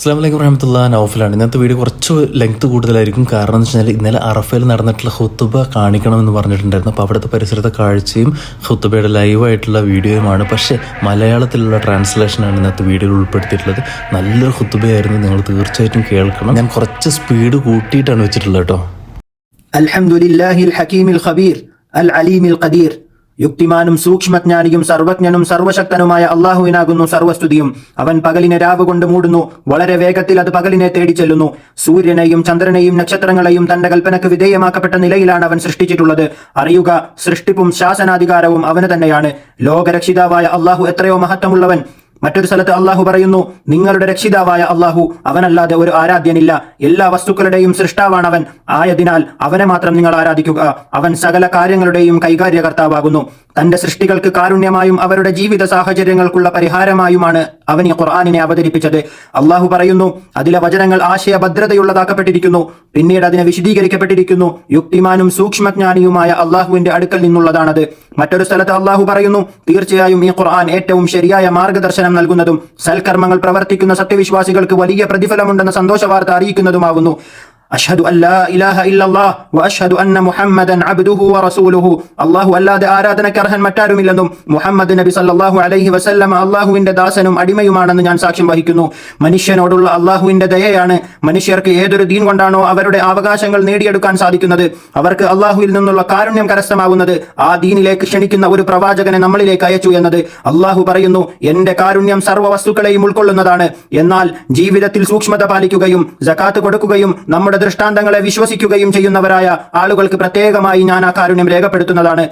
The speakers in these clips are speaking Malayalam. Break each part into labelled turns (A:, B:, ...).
A: അസ്ലാം വലൈക്കും റഹമത്തുള്ള നൗഫലാണ്. ഇന്നത്തെ വീഡിയോ കുറച്ച് ലെങ്ത് കൂടുതലായിരിക്കും. കാരണം എന്ന് വെച്ചാൽ ഇന്നലെ അറഫയിൽ നടന്നിട്ടുള്ള ഹുത്തുബ കാണിക്കണമെന്ന് പറഞ്ഞിട്ടുണ്ടായിരുന്നു. അപ്പോൾ അവിടുത്തെ പരിസരത്തെ കാഴ്ചയും ഹുത്തുബയുടെ ലൈവായിട്ടുള്ള വീഡിയോയുമാണ്. പക്ഷേ മലയാളത്തിലുള്ള ട്രാൻസ്ലേഷനാണ് ഇന്നത്തെ വീഡിയോയിൽ ഉൾപ്പെടുത്തിയിട്ടുള്ളത്. നല്ലൊരു ഹുത്തുബയായിരുന്നു നിങ്ങൾ തീർച്ചയായിട്ടും കേൾക്കണം. ഞാൻ കുറച്ച് സ്പീഡ് കൂട്ടിയിട്ടാണ് വെച്ചിട്ടുള്ളത് കേട്ടോ.
B: ഖബീർ അൽ അലീമിൽ ഖദീർ. യുക്തിമാനും സൂക്ഷ്മജ്ഞാനിയും സർവജ്ഞനും സർവശക്തനുമായ അള്ളാഹുവിനാകുന്നു സർവസ്തുതിയും. അവൻ പകലിനെ രാവ് കൊണ്ട് മൂടുന്നു. വളരെ വേഗത്തിൽ അത് പകലിനെ തേടി ചെല്ലുന്നു. സൂര്യനെയും ചന്ദ്രനെയും നക്ഷത്രങ്ങളെയും തന്റെ കൽപ്പനക്ക് വിധേയമാക്കപ്പെട്ട നിലയിലാണ് അവൻ സൃഷ്ടിച്ചിട്ടുള്ളത്. അറിയുക സൃഷ്ടിപ്പും ശാസനാധികാരവും അവന് തന്നെയാണ്. ലോകരക്ഷിതാവായ അള്ളാഹു എത്രയോ മഹത്വമുള്ളവൻ. മറ്റൊരു സ്ഥലത്ത് അള്ളാഹു പറയുന്നു നിങ്ങളുടെ രക്ഷിതാവായ അള്ളാഹു അവനല്ലാതെ ഒരു ആരാധ്യനില്ല. എല്ലാ വസ്തുക്കളുടെയും സൃഷ്ടാവാണവൻ. ആയതിനാൽ അവനെ മാത്രം നിങ്ങൾ ആരാധിക്കുക. അവൻ സകല കാര്യങ്ങളുടെയും കൈകാര്യകർത്താവാകുന്നു. തന്റെ സൃഷ്ടികൾക്ക് കാരുണ്യമായും അവരുടെ ജീവിത സാഹചര്യങ്ങൾക്കുള്ള പരിഹാരമായുമാണ്. അവൻ ഈ ഖുർആാനിനെ അവതരിപ്പിച്ചത്. അള്ളാഹു പറയുന്നു അതിലെ വചനങ്ങൾ ആശയഭദ്രതയുള്ളതാക്കപ്പെട്ടിരിക്കുന്നു പിന്നീട് അതിനെ വിശദീകരിക്കപ്പെട്ടിരിക്കുന്നു. യുക്തിമാനും സൂക്ഷ്മജ്ഞാനിയുമായ അള്ളാഹുവിന്റെ അടുക്കൽ നിന്നുള്ളതാണത്. മറ്റൊരു സ്ഥലത്ത് അള്ളാഹു പറയുന്നു തീർച്ചയായും ഈ ഖുർആൻ ഏറ്റവും ശരിയായ മാർഗദർശനം നൽകുന്നതും സൽക്കർമ്മങ്ങൾ പ്രവർത്തിക്കുന്ന സത്യവിശ്വാസികൾക്ക് വലിയ പ്രതിഫലമുണ്ടെന്ന സന്തോഷ വാർത്ത അറിയിക്കുന്നതുമാകുന്നു അഷ്ഹദു അല്ലാ ഇലാഹ ഇല്ലല്ലാഹ് വഅഷ്ഹദു അന്ന മുഹമ്മദൻ അബ്ദുഹു റസൂലുഹു. അല്ലാഹു അല്ലാതെ ആരാധനയ്ക്ക് അർഹൻ മറ്റാരുമില്ലെന്നും മുഹമ്മദ് നബി സല്ലല്ലാഹു അലൈഹി വസല്ലം അല്ലാഹുവിന്റെ ദാസനും അടിമയുമാണെന്ന് ഞാൻ സാക്ഷ്യം വഹിക്കുന്നു. മനുഷ്യനോടുള്ള അല്ലാഹുവിന്റെ ദയയാണ് മനുഷ്യർക്ക് ഏതൊരു ദീൻ കൊണ്ടാണോ അവരുടെ അവകാശങ്ങൾ നേടിയെടുക്കാൻ സാധിക്കുന്നത്. അവർക്ക് അല്ലാഹുവിൽ നിന്നുള്ള കാരുണ്യം കരസ്ഥമാകുന്നത് ആ ദീനിലേക്ക് ക്ഷണിക്കുന്ന ഒരു പ്രവാചകനെ നമ്മളിലേക്ക് അയച്ചു എന്നത് അല്ലാഹു പറയുന്നു എന്റെ കാരുണ്യം സർവ വസ്തുക്കളെയും ഉൾക്കൊള്ളുന്നതാണ്. എന്നാൽ ജീവിതത്തിൽ സൂക്ഷ്മത പാലിക്കുകയും ജക്കാത്ത് കൊടുക്കുകയും നമ്മുടെ ദൃഷ്ടാന്തങ്ങളെ വിശ്വസിക്കുകയും ചെയ്യുന്നവരായ ആളുകൾക്ക് പ്രത്യേകമായി ഞാൻ ആ കാരുണ്യം രേഖപ്പെടുത്തുന്നതാണ്.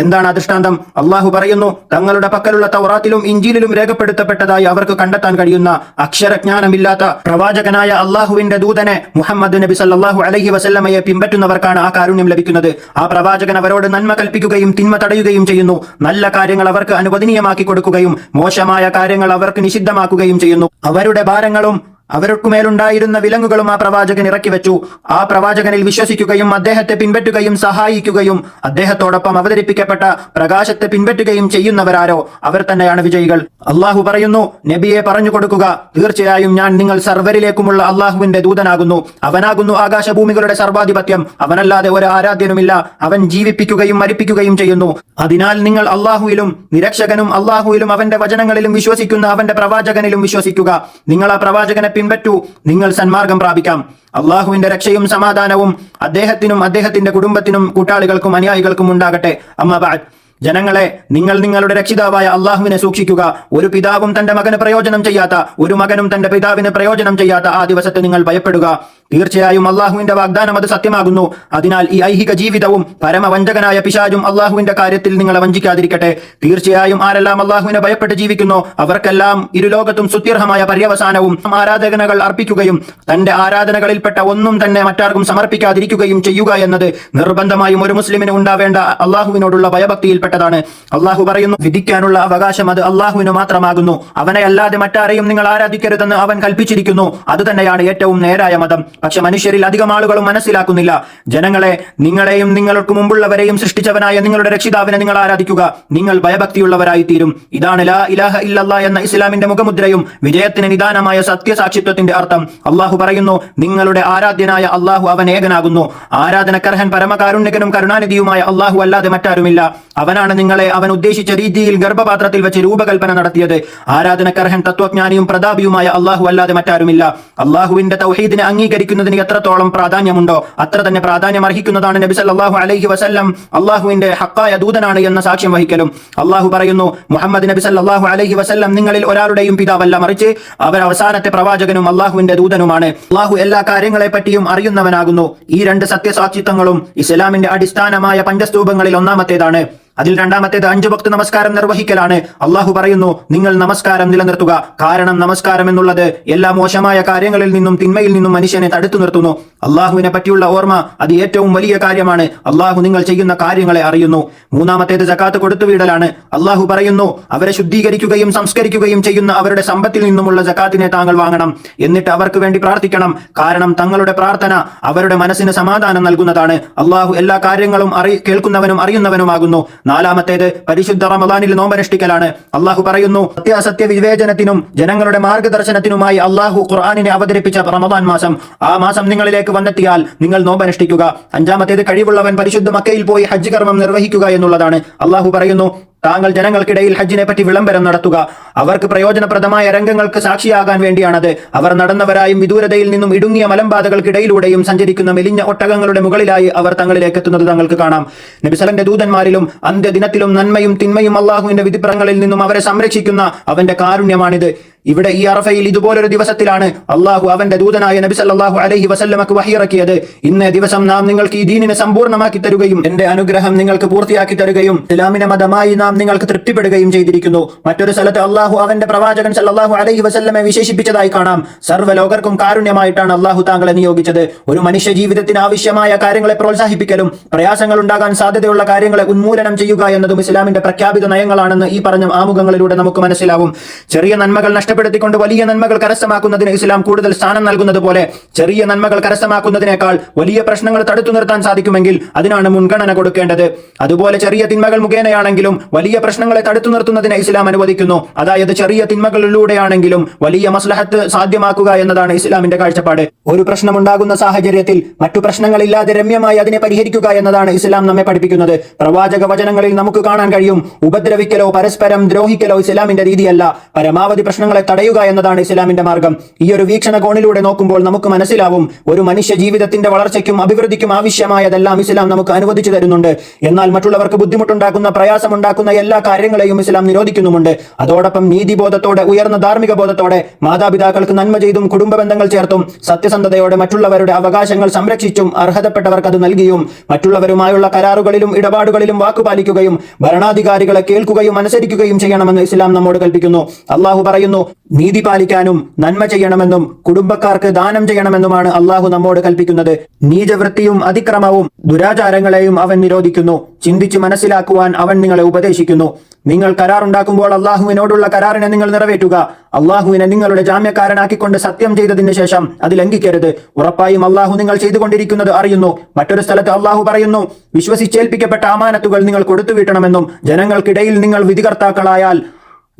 B: എന്താണ് ആ ദൃഷ്ടാന്തം? അള്ളാഹു പറയുന്നു തങ്ങളുടെ പക്കലുള്ള തൗറാത്തിലും ഇഞ്ചിലും രേഖപ്പെടുത്തപ്പെട്ടതായി അവർക്ക് കണ്ടെത്താൻ കഴിയുന്ന അക്ഷരജ്ഞാനമില്ലാത്ത പ്രവാചകനായ അള്ളാഹുവിന്റെ ദൂതനെ മുഹമ്മദ് നബി സല്ലാഹു അലഹി വസല്ലമയെ പിൻപറ്റുന്നവർക്കാണ് ആ കാരുണ്യം ലഭിക്കുന്നത്. ആ പ്രവാചകൻ അവരോട് നന്മ കൽപ്പിക്കുകയും തിന്മ തടയുകയും ചെയ്യുന്നു. നല്ല കാര്യങ്ങൾ അവർക്ക് അനുവദനീയമാക്കി കൊടുക്കുകയും മോശമായ കാര്യങ്ങൾ അവർക്ക് നിഷിദ്ധമാക്കുകയും ചെയ്യുന്നു. അവരുടെ ഭാരങ്ങളും അവർക്കുമേലുണ്ടായിരുന്ന വിലങ്ങുകളും ആ പ്രവാചകൻ ഇറക്കി വെച്ചു. ആ പ്രവാചകനിൽ വിശ്വസിക്കുകയും അദ്ദേഹത്തെ പിൻപറ്റുകയും സഹായിക്കുകയും അദ്ദേഹത്തോടൊപ്പം അവതരിപ്പിക്കപ്പെട്ട പ്രകാശത്തെ പിൻപറ്റുകയും ചെയ്യുന്നവരാരോ അവർ തന്നെയാണ് വിജയികൾ. അള്ളാഹു പറയുന്നു നബിയെ പറഞ്ഞു കൊടുക്കുക. തീർച്ചയായും ഞാൻ നിങ്ങൾ സർവരിലേക്കുമുള്ള അള്ളാഹുവിന്റെ ദൂതനാകുന്നു. അവനാകുന്നു ആകാശഭൂമികളുടെ സർവാധിപത്യം. അവനല്ലാതെ ഒരു ആരാധ്യനുമില്ല. അവൻ ജീവിപ്പിക്കുകയും മരിപ്പിക്കുകയും ചെയ്യുന്നു. അതിനാൽ നിങ്ങൾ അള്ളാഹുവിലും നിരക്ഷകനും അള്ളാഹുവിലും അവന്റെ വചനങ്ങളിലും വിശ്വസിക്കുന്ന അവന്റെ പ്രവാചകനിലും വിശ്വസിക്കുക. നിങ്ങൾ ആ പ്രവാചകനെ പിൻപറ്റൂ. നിങ്ങൾ സന്മാർഗം പ്രാപിക്കാം. അള്ളാഹുവിന്റെ രക്ഷയും സമാധാനവും അദ്ദേഹത്തിനും അദ്ദേഹത്തിന്റെ കുടുംബത്തിനും കൂട്ടാളികൾക്കും അനുയായികൾക്കും ഉണ്ടാകട്ടെ. അമ്മബാദ് ജനങ്ങളെ നിങ്ങൾ നിങ്ങളുടെ രക്ഷിതാവായ അള്ളാഹുവിനെ സൂക്ഷിക്കുക. ഒരു പിതാവും തന്റെ മകന് പ്രയോജനം ചെയ്യാത്ത ഒരു മകനും തന്റെ പിതാവിന് പ്രയോജനം ചെയ്യാത്ത ആ ദിവസത്തെ നിങ്ങൾ ഭയപ്പെടുക. തീർച്ചയായും അള്ളാഹുവിന്റെ വാഗ്ദാനം അത് സത്യമാകുന്നു. അതിനാൽ ഈ ഐഹിക ജീവിതവും പരമവഞ്ചകനായ പിശാജും അള്ളാഹുവിന്റെ കാര്യത്തിൽ നിങ്ങളെ വഞ്ചിക്കാതിരിക്കട്ടെ. തീർച്ചയായും ആരെല്ലാം അള്ളാഹുവിനെ ഭയപ്പെട്ട് ജീവിക്കുന്നു അവർക്കെല്ലാം ഇരുലോകത്തും സുത്യർഹമായ പര്യവസാനവും ആരാധകനകൾ അർപ്പിക്കുകയും തന്റെ ആരാധനകളിൽപ്പെട്ട ഒന്നും തന്നെ മറ്റാർക്കും സമർപ്പിക്കാതിരിക്കുകയും ചെയ്യുക എന്നത് നിർബന്ധമായും ഒരു മുസ്ലിമിന് ഉണ്ടാവേണ്ട അള്ളാഹുവിനോടുള്ള ഭയഭക്തിയിൽപ്പെട്ടതാണ്. അള്ളാഹു പറയുന്നു വിധിക്കാനുള്ള അവകാശം അത് അള്ളാഹുവിന് മാത്രമാകുന്നു. അവനെ അല്ലാതെ മറ്റാരെയും നിങ്ങൾ ആരാധിക്കരുതെന്ന് അവൻ കൽപ്പിച്ചിരിക്കുന്നു. അതുതന്നെയാണ് ഏറ്റവും നേരായ മതം. പക്ഷെ മനുഷ്യരിൽ അധികം ആളുകളും മനസ്സിലാക്കുന്നില്ല. ജനങ്ങളെ നിങ്ങളെയും നിങ്ങൾക്ക് മുമ്പുള്ളവരെയും സൃഷ്ടിച്ചവനായ നിങ്ങളുടെ രക്ഷിതാവിനെ നിങ്ങൾ ആരാധിക്കുക. നിങ്ങൾ ഭയഭക്തിയുള്ളവരായി തീരും ഇതാണ് ലാ ഇലാഹ ഇല്ലല്ല എന്ന ഇസ്ലാമിന്റെ മുഖമുദ്രയും വിജയത്തിന് നിദാനമായ സത്യസാക്ഷിത്വത്തിന്റെ അർത്ഥം. അള്ളാഹു പറയുന്നു നിങ്ങളുടെ ആരാധ്യനായ അള്ളാഹു അവൻ ഏകനാകുന്നു. ആരാധനക്കർഹൻ പരമകാരുണ്യകനും കരുണാനിധിയുമായ അള്ളാഹു അല്ലാതെ മറ്റാരുമില്ല. അവനാണ് നിങ്ങളെ അവൻ ഉദ്ദേശിച്ച രീതിയിൽ ഗർഭപാത്രത്തിൽ വെച്ച് രൂപകൽപ്പന നടത്തിയത്. ആരാധനക്കർഹൻ തത്വജ്ഞാനിയും പ്രതാപിയുമായ അള്ളാഹു അല്ലാതെ മറ്റാരുമില്ല. അള്ളാഹുവിന്റെ തൗഹീദിനെ അംഗീകരിക്കുന്നതിന് എത്രത്തോളം പ്രാധാന്യമുണ്ടോ അത്ര തന്നെ പ്രാധാന്യം അർഹിക്കുന്നതാണ് നബി സല്ലല്ലാഹു അലൈഹി വസല്ലം. അള്ളാഹുവിന്റെ ഹക്കായ ദൂതനാണ് എന്ന സാക്ഷ്യം വഹിക്കലും. അള്ളാഹു പറയുന്നു മുഹമ്മദ് നബി സല്ലല്ലാഹു അലൈഹി വസല്ലം നിങ്ങളിൽ ഒരാളുടെയും പിതാവല്ല മറിച്ച് അവർ അവസാനത്തെ പ്രവാചകനും അള്ളാഹുവിന്റെ ദൂതനുമാണ്. അള്ളാഹു എല്ലാ കാര്യങ്ങളെ പറ്റിയും അറിയുന്നവനാകുന്നു. ഈ രണ്ട് സത്യസാക്ഷിത്വങ്ങളും ഇസ്ലാമിന്റെ അടിസ്ഥാനമായ പഞ്ചസ്തൂപങ്ങളിൽ ഒന്നാമത്തേതാണ്. അതിൽ രണ്ടാമത്തേത് അഞ്ച് ഭക്ത് നമസ്കാരം നിർവഹിക്കലാണ്. അള്ളാഹു പറയുന്നു നിങ്ങൾ നമസ്കാരം നിലനിർത്തുക. കാരണം നമസ്കാരം എന്നുള്ളത് എല്ലാ മോശമായ കാര്യങ്ങളിൽ നിന്നും തിന്മയിൽ നിന്നും മനുഷ്യനെ തടുത്തു നിർത്തുന്നു. അള്ളാഹുവിനെ പറ്റിയുള്ള ഓർമ്മ അത് ഏറ്റവും വലിയ കാര്യമാണ്. അള്ളാഹു നിങ്ങൾ ചെയ്യുന്ന കാര്യങ്ങളെ അറിയുന്നു. മൂന്നാമത്തേത് ജക്കാത്ത് കൊടുത്തുവിടലാണ് അള്ളാഹു പറയുന്നു അവരെ ശുദ്ധീകരിക്കുകയും സംസ്കരിക്കുകയും ചെയ്യുന്ന അവരുടെ സമ്പത്തിൽ നിന്നുമുള്ള ജക്കാത്തിനെ താങ്കൾ വാങ്ങണം. എന്നിട്ട് അവർക്ക് വേണ്ടി പ്രാർത്ഥിക്കണം. കാരണം തങ്ങളുടെ പ്രാർത്ഥന അവരുടെ മനസ്സിന് സമാധാനം നൽകുന്നതാണ്. അള്ളാഹു എല്ലാ കാര്യങ്ങളും കേൾക്കുന്നവനും അറിയുന്നവനുമാകുന്നു. നാലാമത്തേത് പരിശുദ്ധ റമദാനിൽ നോമ്പനുഷ്ഠിക്കലാണ്. അള്ളാഹു പറയുന്നു സത്യാസത്യ വിവേചനത്തിനും ജനങ്ങളുടെ മാർഗദർശനത്തിനുമായി അള്ളാഹു ഖുർആാനിനെ അവതരിപ്പിച്ച റമദാൻ മാസം. ആ മാസം നിങ്ങളിലേക്ക് വന്നെത്തിയാൽ നിങ്ങൾ നോമ്പനുഷ്ഠിക്കുക. അഞ്ചാമത്തേത് കഴിവുള്ളവൻ പരിശുദ്ധ മക്കയിൽ പോയി ഹജ്ജ് കർമ്മം നിർവഹിക്കുക എന്നുള്ളതാണ്. അള്ളാഹു പറയുന്നു താങ്കൾ ജനങ്ങൾക്കിടയിൽ ഹജ്ജിനെ പറ്റി വിളംബരം നടത്തുക. അവർക്ക് പ്രയോജനപ്രദമായ രംഗങ്ങൾക്ക് സാക്ഷിയാകാൻ വേണ്ടിയാണത്. അവർ നടന്നവരായും വിദൂരതയിൽ നിന്നും ഇടുങ്ങിയ മലമ്പാതകൾക്കിടയിലൂടെയും സഞ്ചരിക്കുന്ന മെലിഞ്ഞ ഒട്ടകങ്ങളുടെ മുകളിലായി അവർ തങ്ങളിലേക്ക് എത്തുന്നത് തങ്ങൾക്ക് കാണാം. നബിസലന്റെ ദൂതന്മാരിലും അന്ത്യദിനത്തിലും നന്മയും തിന്മയും അള്ളാഹുവിന്റെ വിധിപ്രങ്ങളിൽ നിന്നും അവരെ സംരക്ഷിക്കുന്ന അവന്റെ കാരുണ്യമാണിത്. ഇവിടെ ഈ അറഫയിൽ ഇതുപോലൊരു ദിവസത്തിലാണ് അള്ളാഹു അവന്റെ ദൂതനായ നബി സല്ലല്ലാഹു അലൈഹി വസല്ലമക്ക് വഹിയിറക്കിയത് ഇന്നേ ദിവസം നാം നിങ്ങൾക്ക് ഈ ദീനിനെ സമ്പൂർണമാക്കി തരുകയും എന്റെ അനുഗ്രഹം നിങ്ങൾക്ക് പൂർത്തിയാക്കി തരുകയും ഇസ്ലാമിനെ മതമായി നാം നിങ്ങൾക്ക് തൃപ്തിപ്പെടുകയും ചെയ്തിരിക്കുന്നു. മറ്റൊരു സ്ഥലത്ത് അള്ളാഹു അവന്റെ പ്രവാചകൻ സല്ലാഹു അലഹി വസല്ലമെ വിശേഷിപ്പിച്ചതായി കാണാം. സർവലോകർക്കും കാരുണ്യമായിട്ടാണ് അള്ളാഹു താങ്കളെ നിയോഗിച്ചത്. ഒരു മനുഷ്യ ജീവിതത്തിന് ആവശ്യമായ കാര്യങ്ങളെ പ്രോത്സാഹിപ്പിക്കലും പ്രയാസങ്ങൾ ഉണ്ടാകാൻ സാധ്യതയുള്ള കാര്യങ്ങളെ ഉന്മൂലനം ചെയ്യുക എന്നതും ഇസ്ലാമിന്റെ പ്രഖ്യാപിത നയങ്ങളാണെന്ന് ഈ പറഞ്ഞ ആമുഖങ്ങളിലൂടെ നമുക്ക് മനസ്സിലാവും. ചെറിയ നന്മകൾ നഷ്ടപ്പെടുത്തിക്കൊണ്ട് വലിയ നന്മകൾ കരസ്ഥമാക്കുന്നതിന് ഇസ്ലാം കൂടുതൽ സ്ഥാനം നൽകുന്നത് പോലെ ചെറിയ നന്മകൾ കരസ്ഥമാക്കുന്നതിനേക്കാൾ വലിയ പ്രശ്നങ്ങൾ തടുത്തു നിർത്താൻ സാധിക്കുമെങ്കിൽ അതിനാണ് മുൻഗണന കൊടുക്കേണ്ടത്. അതുപോലെ ചെറിയ തിന്മകൾ മുഖേനയാണെങ്കിലും വലിയ പ്രശ്നങ്ങളെ തടുത്തു നിർത്തുന്നതിന് ഇസ്ലാം അനുവദിക്കുന്നു. അതായത് ചെറിയ തിന്മകളിലൂടെയാണെങ്കിലും വലിയ മസ്ലഹത്ത് സാധ്യമാക്കുക എന്നതാണ് ഇസ്ലാമിന്റെ കാഴ്ചപ്പാട്. ഒരു പ്രശ്നമുണ്ടാകുന്ന സാഹചര്യത്തിൽ മറ്റു പ്രശ്നങ്ങളില്ലാതെ രമ്യമായി അതിനെ പരിഹരിക്കുക എന്നതാണ് ഇസ്ലാം നമ്മെ പഠിപ്പിക്കുന്നത്. പ്രവാചക വചനങ്ങളിൽ നമുക്ക് കാണാൻ കഴിയും ഉപദ്രവിക്കലോ പരസ്പരം ദ്രോഹിക്കലോ ഇസ്ലാമിന്റെ രീതിയല്ല. പരമാവധി പ്രശ്നങ്ങളെ തടയുക എന്നതാണ് ഇസ്ലാമിന്റെ മാർഗം. ഈ ഒരു വീക്ഷണകോണിലൂടെ നോക്കുമ്പോൾ നമുക്ക് മനസ്സിലാവും ഒരു മനുഷ്യ ജീവിതത്തിന്റെ വളർച്ചയ്ക്കും അഭിവൃദ്ധിക്കും ആവശ്യമായതെല്ലാം ഇസ്ലാം നമുക്ക് അനുവദിച്ചു തരുന്നുണ്ട്. എന്നാൽ മറ്റുള്ളവർക്ക് ബുദ്ധിമുട്ടുണ്ടാക്കുന്ന പ്രയാസമുണ്ടാക്കുന്ന എല്ലാ കാര്യങ്ങളെയും ഇസ്ലാം നിരോധിക്കുന്നുമുണ്ട്. അതോടൊപ്പം നീതിബോധത്തോടെ ഉയർന്ന ധാർമ്മിക ബോധത്തോടെ മാതാപിതാക്കൾക്ക് നന്മ ചെയ്തും കുടുംബ ബന്ധങ്ങൾ ചേർത്തും സത്യസന്ധതയോടെ മറ്റുള്ളവരുടെ അവകാശങ്ങൾ സംരക്ഷിച്ചും അർഹതപ്പെട്ടവർക്ക് അത് നൽകിയും മറ്റുള്ളവരുമായുള്ള കരാറുകളിലും ഇടപാടുകളിലും വാക്കുപാലിക്കുകയും ഭരണാധികാരികളെ കേൾക്കുകയും അനുസരിക്കുകയും ചെയ്യണമെന്ന് ഇസ്ലാം നമ്മോട് കൽപ്പിക്കുന്നു. അള്ളാഹു പറയുന്നു നീതി പാലിക്കാനും നന്മ ചെയ്യണമെന്നും കുടുംബക്കാർക്ക് ദാനം ചെയ്യണമെന്നുമാണ് അള്ളാഹു നമ്മോട് കൽപ്പിക്കുന്നത്. നീചവൃത്തിയും അതിക്രമവും ദുരാചാരങ്ങളെയും അവൻ നിരോധിക്കുന്നു. ചിന്തിച്ച് മനസ്സിലാക്കുവാൻ അവൻ നിങ്ങളെ ഉപദേശിക്കുന്നു. നിങ്ങൾ കരാറുണ്ടാക്കുമ്പോൾ അള്ളാഹുവിനോടുള്ള കരാറിനെ നിങ്ങൾ നിറവേറ്റുക. അള്ളാഹുവിനെ നിങ്ങളുടെ ജാമ്യക്കാരനാക്കിക്കൊണ്ട് സത്യം ചെയ്തതിന് ശേഷം അത് ലംഘിക്കരുത്. ഉറപ്പായും അള്ളാഹു നിങ്ങൾ ചെയ്തുകൊണ്ടിരിക്കുന്നത് അറിയുന്നു. മറ്റൊരു സ്ഥലത്ത് അള്ളാഹു പറയുന്നു വിശ്വസിച്ചേൽപ്പിക്കപ്പെട്ട അമാനത്തുകൾ നിങ്ങൾ കൊടുത്തു വീട്ടണമെന്നും ജനങ്ങൾക്കിടയിൽ നിങ്ങൾ വിധികർത്താക്കളായാൽ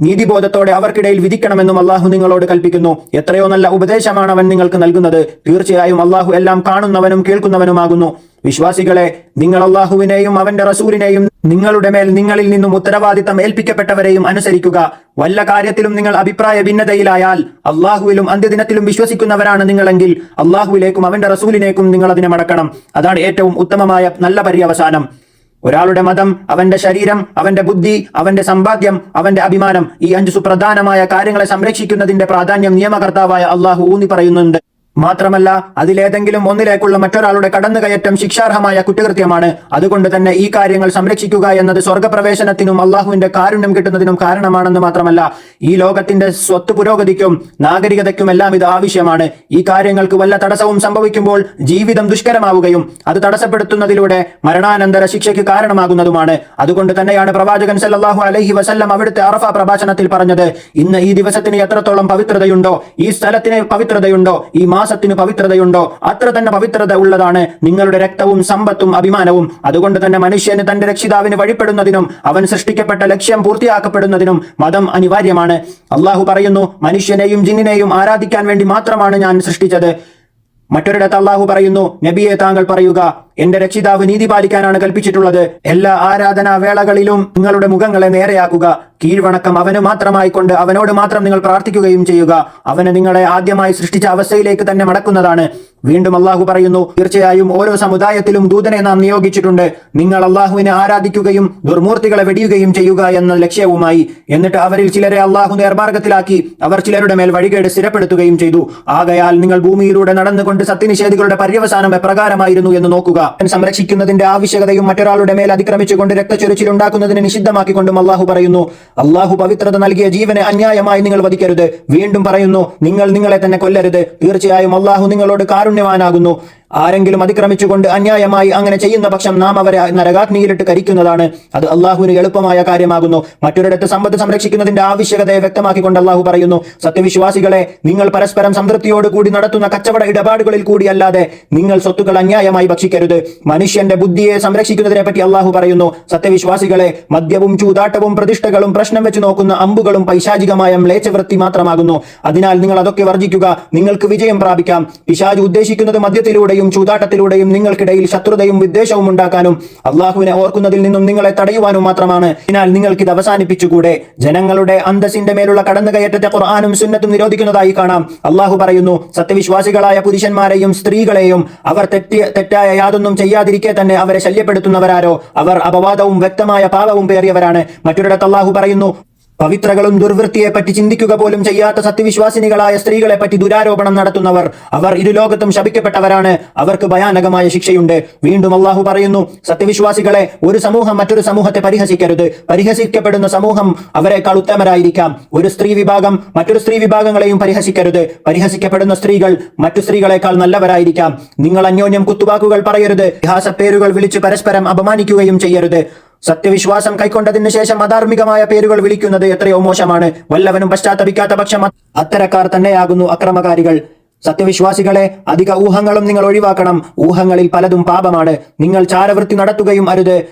B: നീതിബോധത്തോടെ അവർക്കിടയിൽ വിധിക്കണമെന്നും അള്ളാഹു നിങ്ങളോട് കൽപ്പിക്കുന്നു. എത്രയോ നല്ല ഉപദേശമാണ് അവൻ നിങ്ങൾക്ക് നൽകുന്നത്. തീർച്ചയായും അള്ളാഹു എല്ലാം കാണുന്നവനും കേൾക്കുന്നവനുമാകുന്നു. വിശ്വാസികളെ നിങ്ങൾ അള്ളാഹുവിനെയും അവന്റെ റസൂലിനെയും നിങ്ങളുടെ മേൽ നിങ്ങളിൽ നിന്നും ഉത്തരവാദിത്തം ഏൽപ്പിക്കപ്പെട്ടവരെയും അനുസരിക്കുക. വല്ല കാര്യത്തിലും നിങ്ങൾ അഭിപ്രായ ഭിന്നതയിലായാൽ അള്ളാഹുവിലും അന്ത്യദിനത്തിലും വിശ്വസിക്കുന്നവരാണ് നിങ്ങളെങ്കിൽ അള്ളാഹുവിലേക്കും അവന്റെ റസൂലിനേക്കും നിങ്ങൾ അതിനെ മടക്കണം. അതാണ് ഏറ്റവും ഉത്തമമായ നല്ല പര്യവസാനം. ഒരാളുടെ മതം അവന്റെ ശരീരം അവന്റെ ബുദ്ധി അവന്റെ സമ്പാദ്യം അവന്റെ അഭിമാനം ഈ അഞ്ച് സുപ്രധാനമായ കാര്യങ്ങളെ സംരക്ഷിക്കുന്നതിന്റെ പ്രാധാന്യം നിയമകർത്താവായ അള്ളാഹു ഊന്നി പറയുന്നുണ്ട് മാത്രമല്ല അതിലേതെങ്കിലും ഒന്നിലേക്കുള്ള മറ്റൊരാളുടെ കടന്നുകയറ്റം ശിക്ഷാർഹമായ കുറ്റകൃത്യമാണ്. അതുകൊണ്ട് തന്നെ ഈ കാര്യങ്ങൾ സംരക്ഷിക്കുക എന്നത് സ്വർഗപ്രവേശനത്തിനും അള്ളാഹുവിന്റെ കാരുണ്യം കിട്ടുന്നതിനും കാരണമാണെന്ന് മാത്രമല്ല ഈ ലോകത്തിന്റെ സ്വത്ത് പുരോഗതിക്കും നാഗരികതയ്ക്കും എല്ലാം ഇത് ആവശ്യമാണ്. ഈ കാര്യങ്ങൾക്ക് വല്ല തടസ്സവും സംഭവിക്കുമ്പോൾ ജീവിതം ദുഷ്കരമാവുകയും അത് തടസ്സപ്പെടുത്തുന്നതിലൂടെ മരണാനന്തര ശിക്ഷയ്ക്ക് കാരണമാകുന്നതുമാണ്. അതുകൊണ്ട് തന്നെയാണ് പ്രവാചകൻ സല്ലാഹു അലഹി വസല്ലം അവിടുത്തെ അറഫ പ്രഭാഷണത്തിൽ പറഞ്ഞത് ഇന്ന് ഈ ദിവസത്തിന് എത്രത്തോളം പവിത്രതയുണ്ടോ ഈ സ്ഥലത്തിന് പവിത്രതയുണ്ടോ ഈ മാസത്തിന് പവിത്രതയുണ്ടോ? അത്ര തന്നെ പവിത്രത ഉള്ളതാണ് നിങ്ങളുടെ രക്തവും സമ്പത്തും അഭിമാനവും. അതുകൊണ്ട് തന്നെ മനുഷ്യന് തന്റെ രക്ഷിതാവിന് വഴിപ്പെടുന്നതിനും അവൻ സൃഷ്ടിക്കപ്പെട്ട ലക്ഷ്യം പൂർത്തിയാക്കപ്പെടുന്നതിനും മതം അനിവാര്യമാണ്. അള്ളാഹു പറയുന്നു മനുഷ്യനെയും ജിന്നിനെയും ആരാധിക്കാൻ വേണ്ടി മാത്രമാണ് ഞാൻ സൃഷ്ടിച്ചത്. മറ്റൊരിടത്ത് അള്ളാഹു പറയുന്നു നബിയെ താങ്കൾ പറയുക എന്റെ രക്ഷിതാവ് നീതി പാലിക്കാനാണ് കൽപ്പിച്ചിട്ടുള്ളത്. എല്ലാ ആരാധനാ വേളകളിലും നിങ്ങളുടെ മുഖങ്ങളെ നേരെയാക്കുക. കീഴ്വണക്കം അവന് മാത്രമായി കൊണ്ട് അവനോട് മാത്രം നിങ്ങൾ പ്രാർത്ഥിക്കുകയും ചെയ്യുക. അവന് നിങ്ങളെ ആദ്യമായി സൃഷ്ടിച്ച അവസ്ഥയിലേക്ക് തന്നെ മടക്കുന്നതാണ്. വീണ്ടും അള്ളാഹു പറയുന്നു തീർച്ചയായും ഓരോ സമുദായത്തിലും ദൂതനെ നാം നിയോഗിച്ചിട്ടുണ്ട്. നിങ്ങൾ അള്ളാഹുവിനെ ആരാധിക്കുകയും ദുർമൂർത്തികളെ വെടിയുകയും ചെയ്യുക എന്ന ലക്ഷ്യവുമായി. എന്നിട്ട് അവരിൽ ചിലരെ അള്ളാഹു നേർമാർഗത്തിലാക്കി അവർ ചിലരുടെ മേൽ വഴികേട് സ്ഥിരപ്പെടുത്തുകയും ചെയ്തു. ആകയാൽ നിങ്ങൾ ഭൂമിയിലൂടെ നടന്നുകൊണ്ട് സത്യനിഷേധികളുടെ പര്യവസാനം എപ്രകാരമായിരുന്നു എന്ന് നോക്കുക. സംരക്ഷിക്കുന്നതിന്റെ ആവശ്യകതയും മറ്റൊരാളുടെ മേൽ അതിക്രമിച്ചുകൊണ്ട് രക്തചൊരിച്ചിൽ ഉണ്ടാക്കുന്നതിന് നിഷിദ്ധമാക്കിക്കൊണ്ടും അള്ളാഹു പറയുന്നു അള്ളാഹു പവിത്രത നൽകിയ ജീവനെ അന്യായമായി നിങ്ങൾ വധിക്കരുത്. വീണ്ടും പറയുന്നു നിങ്ങൾ നിങ്ങളെ തന്നെ കൊല്ലരുത്. തീർച്ചയായും അള്ളാഹു നിങ്ങളോട് കാരുണ്യവാനാകുന്നു. ആരെങ്കിലും അതിക്രമിച്ചുകൊണ്ട് അന്യായമായി അങ്ങനെ ചെയ്യുന്ന പക്ഷം നാം അവരെ നരകാഗ്നിയിലിട്ട് കരിക്കുന്നതാണ്. അത് അള്ളാഹുവിന് എളുപ്പമായ കാര്യമാകുന്നു. മറ്റൊരിടത്ത് സമ്പത്ത് സംരക്ഷിക്കുന്നതിന്റെ ആവശ്യകതയെ വ്യക്തമാക്കിക്കൊണ്ട് അള്ളാഹു പറയുന്നു സത്യവിശ്വാസികളെ നിങ്ങൾ പരസ്പരം സംതൃപ്തിയോട് കൂടി നടത്തുന്ന കച്ചവട ഇടപാടുകളിൽ കൂടിയല്ലാതെ നിങ്ങൾ സ്വത്തുക്കൾ അന്യായമായി ഭക്ഷിക്കരുത്. മനുഷ്യന്റെ ബുദ്ധിയെ സംരക്ഷിക്കുന്നതിനെ പറ്റി അള്ളാഹു പറയുന്നു സത്യവിശ്വാസികളെ മദ്യവും ചൂതാട്ടവും പ്രതിഷ്ഠകളും പ്രശ്നം വെച്ച് നോക്കുന്ന അമ്പുകളും പൈശാചികമായ മ്ലേച്ഛവൃത്തി മാത്രമാകുന്നു. അതിനാൽ നിങ്ങൾ അതൊക്കെ വർജിക്കുക നിങ്ങൾക്ക് വിജയം പ്രാപിക്കാം. പിശാജ് ഉദ്ദേശിക്കുന്നത് മദ്യത്തിലൂടെയും ചൂതാട്ടത്തിലൂടെയും നിങ്ങൾക്കിടയിൽ ശത്രുതയും വിദ്വേഷവും ഉണ്ടാക്കാനും അള്ളാഹുവിനെ ഓർക്കുന്നതിൽ നിന്നും നിങ്ങളെ തടയുവാനും മാത്രമാണ്. അതിനാൽ നിങ്ങൾക്കിത് അവസാനിപ്പിച്ചുകൂടെ? ജനങ്ങളുടെ അന്തസ്സിന്റെ മേലുള്ള കടന്നുകയറ്റത്തെ ഖുർആാനും സുന്നത്തും നിരോധിക്കുന്നതായി കാണാം. അള്ളാഹു പറയുന്നു സത്യവിശ്വാസികളായ പുരുഷന്മാരെയും സ്ത്രീകളെയും അവർ തെറ്റിയ തെറ്റായ യാതൊന്നും ചെയ്യാതിരിക്കെ തന്നെ അവരെ ശല്യപ്പെടുത്തുന്നവരാരോ? അവർ അപവാദവും വ്യക്തമായ പാപവും പേറിയവരാണ്. മറ്റൊരിടത്ത് അള്ളാഹു പറയുന്നു പവിത്രകളും ദുർവൃത്തിയെപ്പറ്റി ചിന്തിക്കുക പോലും ചെയ്യാത്ത സത്യവിശ്വാസിനികളായ സ്ത്രീകളെ പറ്റി ദുരാരോപണം നടത്തുന്നവർ അവർ ഇരുലോകത്തും ശപിക്കപ്പെട്ടവരാണ്. അവർക്ക് ഭയാനകമായ ശിക്ഷയുണ്ട്. വീണ്ടും അള്ളാഹു പറയുന്നു സത്യവിശ്വാസികളെ ഒരു സമൂഹം മറ്റൊരു സമൂഹത്തെ പരിഹസിക്കരുത്. പരിഹസിക്കപ്പെടുന്ന സമൂഹം അവരെക്കാൾ ഉത്തമരായിരിക്കാം. ഒരു സ്ത്രീ വിഭാഗം മറ്റൊരു സ്ത്രീ വിഭാഗങ്ങളെയും പരിഹസിക്കരുത്. പരിഹസിക്കപ്പെടുന്ന സ്ത്രീകൾ മറ്റു സ്ത്രീകളെക്കാൾ നല്ലവരായിരിക്കാം. നിങ്ങൾ അന്യോന്യം കുത്തുവാക്കുകൾ പറയരുത്. ഇതിഹാസ പേരുകൾ വിളിച്ച് പരസ്പരം അപമാനിക്കുകയും ചെയ്യരുത്. സത്യവിശ്വാസം കൈക്കൊണ്ടതിന് ശേഷം അധാർമികമായ പേരുകൾ വിളിക്കുന്നത് എത്രയോ മോശമാണ്. വല്ലവനും പശ്ചാത്തപിക്കാത്ത പക്ഷം അത്തരക്കാർ തന്നെയാകുന്നു അക്രമകാരികൾ. സത്യവിശ്വാസികളെ അധിക ഊഹങ്ങളും നിങ്ങൾ ഒഴിവാക്കണം. ഊഹങ്ങളിൽ പലതും പാപമാണ്. നിങ്ങൾ ചാരവൃത്തി നടത്തുകയും അരുത്.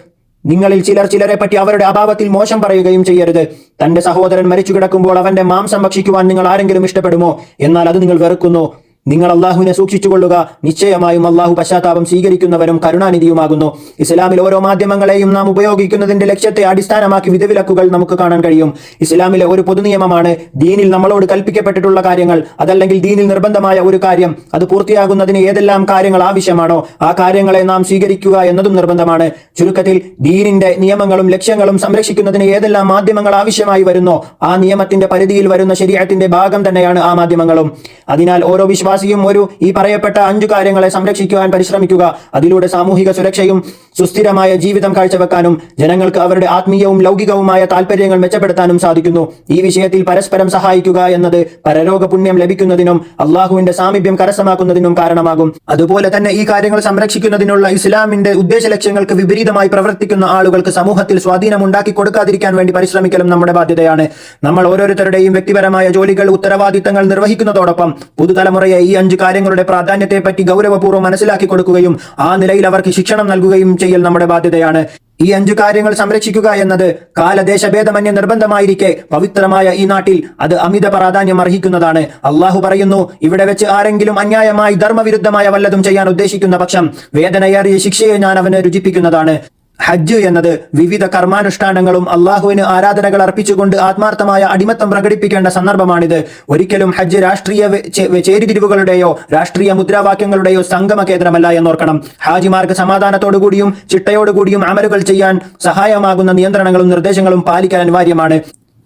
B: നിങ്ങളിൽ ചിലർ ചിലരെ പറ്റി അവരുടെ അഭാവത്തിൽ മോശം പറയുകയും ചെയ്യരുത്. തന്റെ സഹോദരൻ മരിച്ചു കിടക്കുമ്പോൾ അവന്റെ മാംസം ഭക്ഷിക്കുവാൻ നിങ്ങൾ ആരെങ്കിലും ഇഷ്ടപ്പെടുമോ? എന്നാൽ അത് നിങ്ങൾ വെറുക്കുന്നു. നിങ്ങൾ അള്ളാഹുവിനെ സൂക്ഷിച്ചുകൊള്ളുക. നിശ്ചയമായും അള്ളാഹു പശ്ചാത്താപം സ്വീകരിക്കുന്നവരും കരുണാനിധിയുമാകുന്നു. ഇസ്ലാമിൽ ഓരോ മാധ്യമങ്ങളെയും നാം ഉപയോഗിക്കുന്നതിന്റെ ലക്ഷ്യത്തെ അടിസ്ഥാനമാക്കി വിധവിലക്കുകൾ നമുക്ക് കാണാൻ കഴിയും. ഇസ്ലാമിലെ ഒരു പൊതുനിയമമാണ് ദീനിൽ നമ്മളോട് കൽപ്പിക്കപ്പെട്ടിട്ടുള്ള കാര്യങ്ങൾ. അതല്ലെങ്കിൽ ദീനിൽ നിർബന്ധമായ ഒരു കാര്യം. അത് പൂർത്തിയാകുന്നതിന് ഏതെല്ലാം കാര്യങ്ങൾ ആവശ്യമാണോ ആ കാര്യങ്ങളെ നാം സ്വീകരിക്കുക എന്നതും നിർബന്ധമാണ്. ചുരുക്കത്തിൽ ദീനിന്റെ നിയമങ്ങളും ലക്ഷ്യങ്ങളും സംരക്ഷിക്കുന്നതിന് ഏതെല്ലാം മാധ്യമങ്ങൾ ആവശ്യമായി വരുന്നോ ആ നിയമത്തിന്റെ പരിധിയിൽ വരുന്ന ശരീരത്തിന്റെ ഭാഗം തന്നെയാണ് ആ മാധ്യമങ്ങളും. അതിനാൽ ഓരോ വിശ്വാസിയും ഒരു ഈ പറയപ്പെട്ട അഞ്ചു കാര്യങ്ങളെ സംരക്ഷിക്കുവാൻ പരിശ്രമിക്കുക. അതിലൂടെ സാമൂഹിക സുരക്ഷയും സുസ്ഥിരമായ ജീവിതം കാഴ്ചവെക്കാനും ജനങ്ങൾക്ക് അവരുടെ ആത്മീയവും ലൗകികവുമായ താല്പര്യങ്ങൾ മെച്ചപ്പെടുത്താനും സാധിക്കുന്നു. ഈ വിഷയത്തിൽ പരസ്പരം സഹായിക്കുക എന്നത് പരലോക പുണ്യം ലഭിക്കുന്നതിനും അള്ളാഹുവിന്റെ സാമീപ്യം കരസ്ഥമാക്കുന്നതിനും കാരണമാകും. അതുപോലെ തന്നെ ഈ കാര്യങ്ങൾ സംരക്ഷിക്കുന്നതിനുള്ള ഇസ്ലാമിന്റെ ഉദ്ദേശ ലക്ഷ്യങ്ങൾക്ക് വിപരീതമായി പ്രവർത്തിക്കുന്ന ആളുകൾക്ക് സമൂഹത്തിൽ സ്വാധീനം ഉണ്ടാക്കി കൊടുക്കാതിരിക്കാൻ വേണ്ടി പരിശ്രമിക്കലും നമ്മുടെ ബാധ്യതയാണ്. നമ്മൾ ഓരോരുത്തരുടെയും വ്യക്തിപരമായ ജോലികൾ ഉത്തരവാദിത്തങ്ങൾ നിർവഹിക്കുന്നതോടൊപ്പം പുതുതലമുറയെ ഈ അഞ്ച് കാര്യങ്ങളുടെ പ്രാധാന്യത്തെപ്പറ്റി ഗൗരവപൂർവം മനസ്സിലാക്കി കൊടുക്കുകയും ആ നിലയിൽ അവർക്ക് ശിക്ഷണം നൽകുകയും ചെയ്യൽ നമ്മുടെ ബാധ്യതയാണ്. ഈ അഞ്ചു കാര്യങ്ങൾ സംരക്ഷിക്കുക എന്നത് കാലദേശഭേദമന്യ നിർബന്ധമായിരിക്കെ പവിത്രമായ ഈ നാട്ടിൽ അത് അമിത പ്രാധാന്യം അർഹിക്കുന്നതാണ്. അള്ളാഹു പറയുന്നു ഇവിടെ വെച്ച് ആരെങ്കിലും അന്യായമായി ധർമ്മവിരുദ്ധമായ വല്ലതും ചെയ്യാൻ ഉദ്ദേശിക്കുന്ന പക്ഷം വേദനയേറിയ ശിക്ഷയെ ഞാൻ അവനെ രുചിപ്പിക്കുന്നതാണ്. ഹജ്ജ് എന്നത് വിവിധ കർമാനുഷ്ഠാനങ്ങളും അള്ളാഹുവിന് ആരാധനകൾ അർപ്പിച്ചുകൊണ്ട് ആത്മാർത്ഥമായ അടിമത്തം പ്രകടിപ്പിക്കേണ്ട സന്ദർഭമാണിത്. ഒരിക്കലും ഹജ്ജ് രാഷ്ട്രീയ ചേരിതിരിവുകളുടെയോ രാഷ്ട്രീയ മുദ്രാവാക്യങ്ങളുടെയോ സംഗമ കേന്ദ്രമല്ല എന്നോർക്കണം. ഹാജിമാർക്ക് സമാധാനത്തോടുകൂടിയും ചിട്ടയോടുകൂടിയും അമലുകൾ ചെയ്യാൻ സഹായമാകുന്ന നിയന്ത്രണങ്ങളും നിർദ്ദേശങ്ങളും പാലിക്കാൻ അനിവാര്യമാണ്.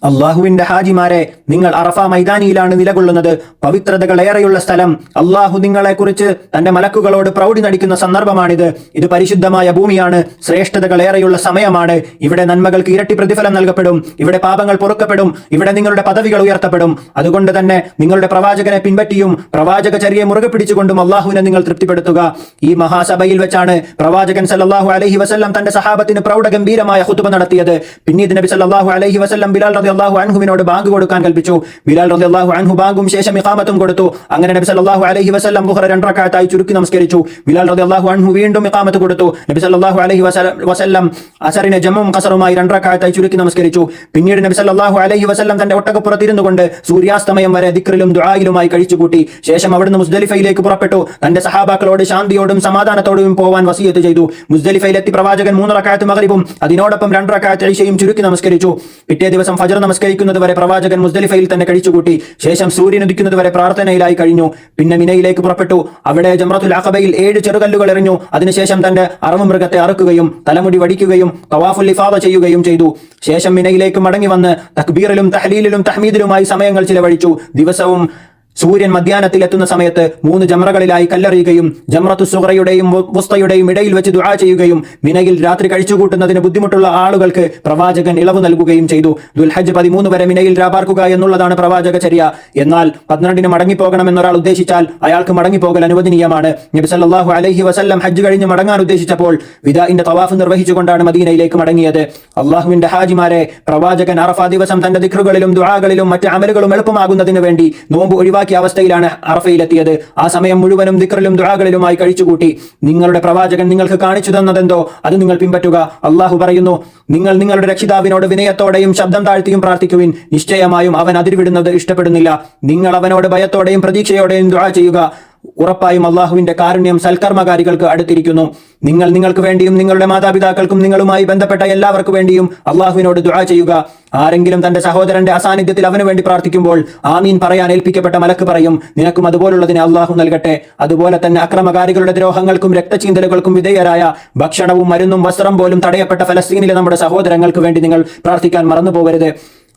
B: അള്ളാഹുവിന്റെ ഹാജിമാരെ നിങ്ങൾ അറഫ മൈതാനിയിലാണ് നിലകൊള്ളുന്നത്. പവിത്രതകളേറെയുള്ള സ്ഥലം. അള്ളാഹു നിങ്ങളെക്കുറിച്ച് തന്റെ മലക്കുകളോട് പ്രൗഢി നടിക്കുന്ന സന്ദർഭമാണിത്. ഇത് പരിശുദ്ധമായ ഭൂമിയാണ്. ശ്രേഷ്ഠതകളേറെയുള്ള സമയമാണ്. ഇവിടെ നന്മകൾക്ക് ഇരട്ടി പ്രതിഫലം നൽകപ്പെടും. ഇവിടെ പാപങ്ങൾ പൊറുക്കപ്പെടും. ഇവിടെ നിങ്ങളുടെ പദവികൾ ഉയർത്തപ്പെടും. അതുകൊണ്ട് തന്നെ നിങ്ങളുടെ പ്രവാചകനെ പിൻപറ്റിയും പ്രവാചക ചെറിയ മുറുകെ പിടിച്ചുകൊണ്ടും അള്ളാഹുവിനെ നിങ്ങൾ തൃപ്തിപ്പെടുത്തുക. ഈ മഹാസഭയിൽ വെച്ചാണ് പ്രവാചകൻ സല്ലാഹു അലഹി വസ്ല്ലാം തന്റെ സഹാബത്തിന് പ്രൗഢഗംഭീരമായ ഹുതുബ നടത്തിയത്. പിന്നീട് നബി സല്ലാഹു അലഹി വസ്ല്ലാം ബിലാൽ റളിയല്ലാഹു അൻഹുവിനോട് ബാങ്ക് കൊടുക്കാൻ കൽപ്പിച്ചു. ബിലാൽ റളിയല്ലാഹു അൻഹു ബാങ്കും ശേഷം ഇഖാമത്തും കൊടുത്തു. അങ്ങനെ നബി സല്ലല്ലാഹു അലൈഹി വസല്ലം ബുഹറ രണ്ടറക്കാത്തായി ചുരുക്കി നമസ്കരിച്ചു. ബിലാൽ റളിയല്ലാഹു അൻഹു വീണ്ടും ഇഖാമത്ത് കൊടുത്തു. നബി സല്ലല്ലാഹു അലൈഹി വസല്ലം അസറിനെ ജമ്മും കസറുമായി രണ്ടറക്കാത്തായി ചുരുക്കി നമസ്കരിച്ചു. പിന്നീട് നബി സല്ലല്ലാഹു അലൈഹി വസല്ലം തന്റെ ഒട്ടകപ്പുറത്തിരുന്നു കൊണ്ട് സൂര്യാസ്തമയം വരെ ദിക്റിലും ദുആയിലുമായി കഴിച്ചുകൂട്ടി. ശേഷം അവിടുന്ന് മുസ്ദലിഫയിലേക്ക് പുറപ്പെട്ടു. തന്റെ സഹാബാക്കളോട് ശാന്തിയോടും സമാധാനത്തോടും പോവാൻ വസീയത്ത് ചെയ്തു. മുസ്ദലിഫയിലെത്തി പ്രവാചകൻ മൂന്ന് റക്കായത്ത് മകരിബും അതിനോടൊപ്പം രണ്ട് റക്കായത്ത് ഐഷയും ചുരുക്കി നമസ്കരിച്ചു. പിറ്റേ ദിവസം ഫജർ നമസ്കരിക്കുന്നത് വരെ പ്രവാചകൻ മുസ്ദലിഫയിൽ തന്നെ കഴിച്ചുകൂട്ടി. ശേഷം സൂര്യൻ ഉദിക്കുന്നത് വരെ പ്രാർത്ഥനയിലായി കഴിഞ്ഞു. പിന്നെ മിനയിലേക്ക് പുറപ്പെട്ടു. അവിടെ ജമ്രത്തുൽ അഖബയിൽ ഏഴ് ചെറുകല്ലുകൾ എറിഞ്ഞു. അതിനുശേഷം തന്റെ അറവ് മൃഗത്തെ അറുക്കുകയും തലമുടി വടിക്കുകയും തവാഫുൽ ഇഫാദ ചെയ്യുകയും ചെയ്തു. ശേഷം മിനയിലേക്ക് മടങ്ങി വന്ന് തക്ബീറിലും തഹലീലിലും തഹ്മീദിലുമായി സമയങ്ങൾ ചിലവഴിച്ചു. ദിവസവും സൂര്യൻ മധ്യാനത്തിൽ എത്തുന്ന സമയത്ത് മൂന്ന് ജമറകളിലായി കല്ലെറിയുകയും ജമറത്തു സുഹറയുടെയും വുസ്തയുടെയും ഇടയിൽ വെച്ച് ദുആ ചെയ്യുകയും മിനയിൽ രാത്രി കഴിച്ചുകൂട്ടുന്നതിന് ബുദ്ധിമുട്ടുള്ള ആളുകൾക്ക് പ്രവാചകൻ ഇളവ് നൽകുകയും ചെയ്തു. ദുൽഹജ് പതിമൂന്ന് വരെ മിനയിൽ രാപാർക്കുക എന്നുള്ളതാണ് പ്രവാചക ചര്യ. എന്നാൽ പന്ത്രണ്ടിന് മടങ്ങിപ്പോകണമെന്നൊരാൾ ഉദ്ദേശിച്ചാൽ അയാൾക്ക് മടങ്ങിപ്പോകൽ അനുവദനീയമാണ്. നബി സല്ലല്ലാഹു അലൈഹി വസല്ലം ഹജ്ജ് കഴിഞ്ഞ് മടങ്ങാൻ ഉദ്ദേശിച്ചപ്പോൾ വിദാഇന്റെ തവാഫ് നിർവഹിച്ചുകൊണ്ടാണ് മദീനയിലേക്ക് മടങ്ങിയത്. അള്ളാഹുവിന്റെ ഹാജിമാരെ പ്രവാചകൻ അറഫ ദിവസം തന്റെ ദിക്റുകളിലും ദുആകളിലും മറ്റ് അമലുകളും എളുപ്പമാകുന്നതിന് വേണ്ടി നോമ്പ് ഒഴിവാക്കിയ അവസ്ഥയിലാണ് അറഫയിലെത്തിയത്. ആ സമയം മുഴുവനും ദിക്റിലും ദുആകളിലുമായി കഴിച്ചുകൂട്ടി. നിങ്ങളുടെ പ്രവാചകൻ നിങ്ങൾക്ക് കാണിച്ചു തന്നതെന്തോ അത് നിങ്ങൾ പിൻപറ്റുക. അള്ളാഹു പറയുന്നു നിങ്ങൾ നിങ്ങളുടെ രക്ഷിതാവിനോട് വിനയത്തോടെയും ശബ്ദം താഴ്ത്തിയും പ്രാർത്ഥിക്കുവിൻ. നിശ്ചയമായും അവൻ അതിർവിടുന്നത് ഇഷ്ടപ്പെടുന്നില്ല. നിങ്ങൾ അവനോട് ഭയത്തോടെയും പ്രതീക്ഷയോടെയും ദുആ ചെയ്യുക. ഉറപ്പായും അള്ളാഹുവിന്റെ കാരുണ്യം സൽക്കർമ്മകാരികൾക്ക് അടുത്തിരിക്കുന്നു. നിങ്ങൾ നിങ്ങൾക്ക് വേണ്ടിയും നിങ്ങളുടെ മാതാപിതാക്കൾക്കും നിങ്ങളുമായി ബന്ധപ്പെട്ട എല്ലാവർക്കു വേണ്ടിയും അള്ളാഹുവിനോട് ദുആ ചെയ്യുക. ആരെങ്കിലും തന്റെ സഹോദരന്റെ അസാന്നിധ്യത്തിൽ അവന് വേണ്ടി പ്രാർത്ഥിക്കുമ്പോൾ ആമീൻ പറയാൻ ഏൽപ്പിക്കപ്പെട്ട മലക്ക് പറയും നിനക്കും അതുപോലുള്ളതിനെ അള്ളാഹു നൽകട്ടെ. അതുപോലെ തന്നെ അക്രമകാരികളുടെ ദ്രോഹങ്ങൾക്കും രക്തചീന്തലുകൾക്കും വിധേയരായ ഭക്ഷണവും മരുന്നും വസ്ത്രം പോലും തടയപ്പെട്ട ഫലസ്തീനിലെ നമ്മുടെ സഹോദരങ്ങൾക്ക് വേണ്ടി നിങ്ങൾ പ്രാർത്ഥിക്കാൻ മറന്നു പോകരുത്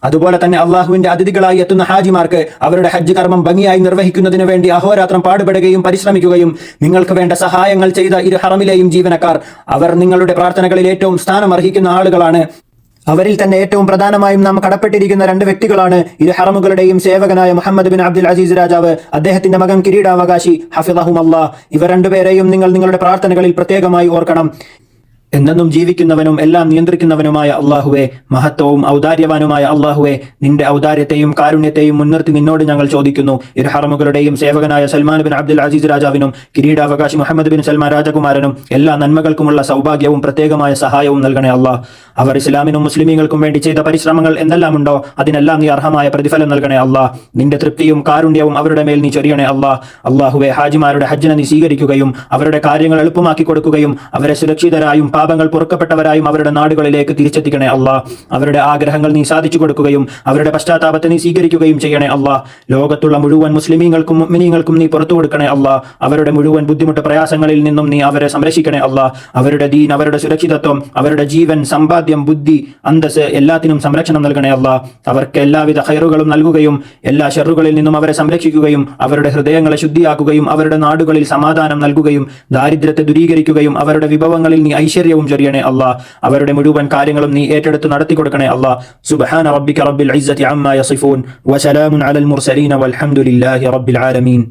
B: അതുപോലെ തന്നെ അള്ളാഹുവിന്റെ അതിഥികളായി എത്തുന്ന ഹാജിമാർക്ക് അവരുടെ ഹജ്ജ് കർമ്മം ഭംഗിയായി നിർവഹിക്കുന്നതിന് വേണ്ടി അഹോരാത്രം പാടുപെടുകയും പരിശ്രമിക്കുകയും നിങ്ങൾക്ക് വേണ്ട സഹായങ്ങൾ ചെയ്ത ഇരു ഹറമിലെയും ജീവനക്കാർ അവർ നിങ്ങളുടെ പ്രാർത്ഥനകളിൽ ഏറ്റവും സ്ഥാനം അർഹിക്കുന്ന ആളുകളാണ്. അവരിൽ തന്നെ ഏറ്റവും പ്രധാനമായും നാം കടപ്പെട്ടിരിക്കുന്ന രണ്ട് വ്യക്തികളാണ് ഇരു ഹറമുകളുടെയും സേവകനായ മുഹമ്മദ് ബിൻ അബ്ദുൽ അസീസ് രാജാവ് അദ്ദേഹത്തിന്റെ മകൻ കിരീടാവകാശി ഹഫിദ് അള്ളാഹ് ഇവർ രണ്ടുപേരെയും നിങ്ങൾ നിങ്ങളുടെ പ്രാർത്ഥനകളിൽ പ്രത്യേകമായി ഓർക്കണം. എന്നെന്നും ജീവിക്കുന്നവനും എല്ലാം നിയന്ത്രിക്കുന്നവനുമായ അള്ളാഹുവെ മഹത്വവും ഔദാര്യവാനുമായ അള്ളാഹുവെ നിന്റെ ഔദാര്യത്തെയും കാരുണ്യത്തെയും മുൻനിർത്തി നിന്നോട് ഞങ്ങൾ ചോദിക്കുന്നു. ഇർഹറമുകളുടെയും സേവകനായ സൽമാൻ ബിൻ അബ്ദുൽ അസീസ് രാജാവിനും കിരീടാവകാശി മുഹമ്മദ് ബിൻ സൽമാൻ രാജകുമാരനും എല്ലാ നന്മകൾക്കുമുള്ള സൗഭാഗ്യവും പ്രത്യേകമായ സഹായവും നൽകണേ അള്ളാഹ്. അവർ ഇസ്ലാമിനും മുസ്ലിമീങ്ങൾക്കും വേണ്ടി ചെയ്ത പരിശ്രമങ്ങൾ എന്തെല്ലാം ഉണ്ടോ അതിനെല്ലാം നീ അർഹമായ പ്രതിഫലം നൽകണേ അള്ളാഹ്. നിന്റെ തൃപ്തിയും കാരുണ്യവും അവരുടെ മേൽ നീ ചൊരിയണേ അള്ളാഹ്. അള്ളാഹുവെ ഹാജിമാരുടെ ഹജ്ജിനെ നീ സ്വീകരിക്കുകയും അവരുടെ കാര്യങ്ങൾ എളുപ്പമാക്കി കൊടുക്കുകയും അവരെ സുരക്ഷിതരായും പാപങ്ങൾ പൊറുക്കപ്പെട്ടവരായും അവരുടെ നാടുകളിലേക്ക് തിരിച്ചെത്തിക്കണേ അള്ളാഹ് അവരുടെ ആഗ്രഹങ്ങൾ നീ സാധിച്ചു കൊടുക്കുകയും അവരുടെ പശ്ചാത്താപത്തെ നീ സ്വീകരിക്കുകയും ചെയ്യണേ അള്ളാഹ് ലോകത്തുള്ള മുഴുവൻ മുസ്ലിമീങ്ങൾക്കും മുഅ്മിനീങ്ങൾക്കും നീ പുറത്തു കൊടുക്കണേ അള്ളാഹ് അവരുടെ മുഴുവൻ ബുദ്ധിമുട്ട് പ്രയാസങ്ങളിൽ നിന്നും നീ അവരെ സംരക്ഷിക്കണേ അള്ളാഹ് അവരുടെ ദീൻ അവരുടെ സുരക്ഷിതത്വം അവരുടെ ജീവൻ സമ്പാദ്യം ബുദ്ധി അന്തസ് എല്ലാത്തിനും സംരക്ഷണം നൽകണേ അള്ളാഹ് അവർക്ക് എല്ലാവിധ ഹൈറുകളും നൽകുകയും എല്ലാ ഷെറുകളിൽ നിന്നും അവരെ സംരക്ഷിക്കുകയും അവരുടെ ഹൃദയങ്ങളെ ശുദ്ധിയാക്കുകയും അവരുടെ നാടുകളിൽ സമാധാനം നൽകുകയും ദാരിദ്ര്യത്തെ ദൂരീകരിക്കുകയും അവരുടെ വിഭവങ്ങളിൽ നീ ഐശ്വര്യവും ചൊരിയണേ അല്ല അവരുടെ മുഴുവൻ കാര്യങ്ങളും നീ ഏറ്റെടുത്ത് നടത്തി കൊടുക്കണേ അല്ല സുബ്ഹാന റബ്ബിക റബ്ബിൽ ഇസ്സതി അമ്മ യസിഫൂൻ വസലാമുൻ അലൽ മുർസലീന വൽഹംദുലില്ലാഹി റബ്ബിൽ ആലമീൻ.